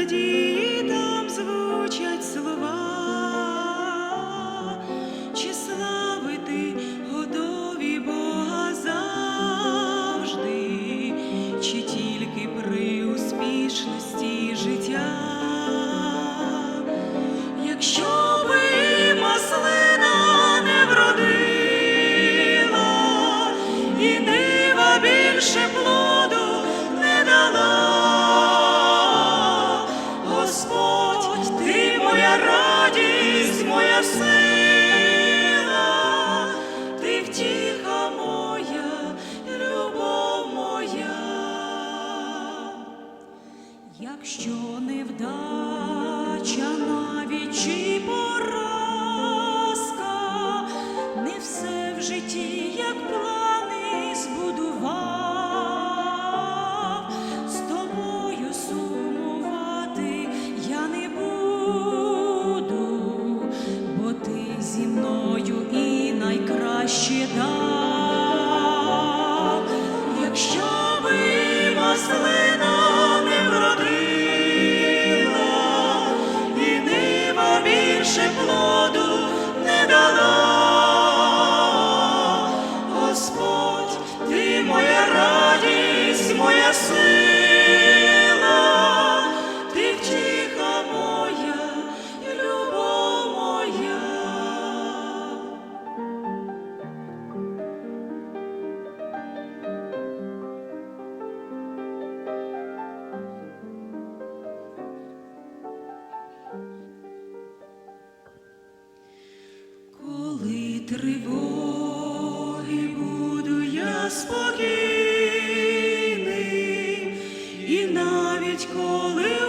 Надію Якщо невдача навіть чи поразка, не все в житті, як плани збудував, з тобою сумувати я не буду, бо ти зі мною і найкраще дав. Якщо би маслина більше плоду не дала, Господь, ти моя радість, моя сила, ти втіха моя, любов моя. Коли тривоги буду я спокійний, і навіть коли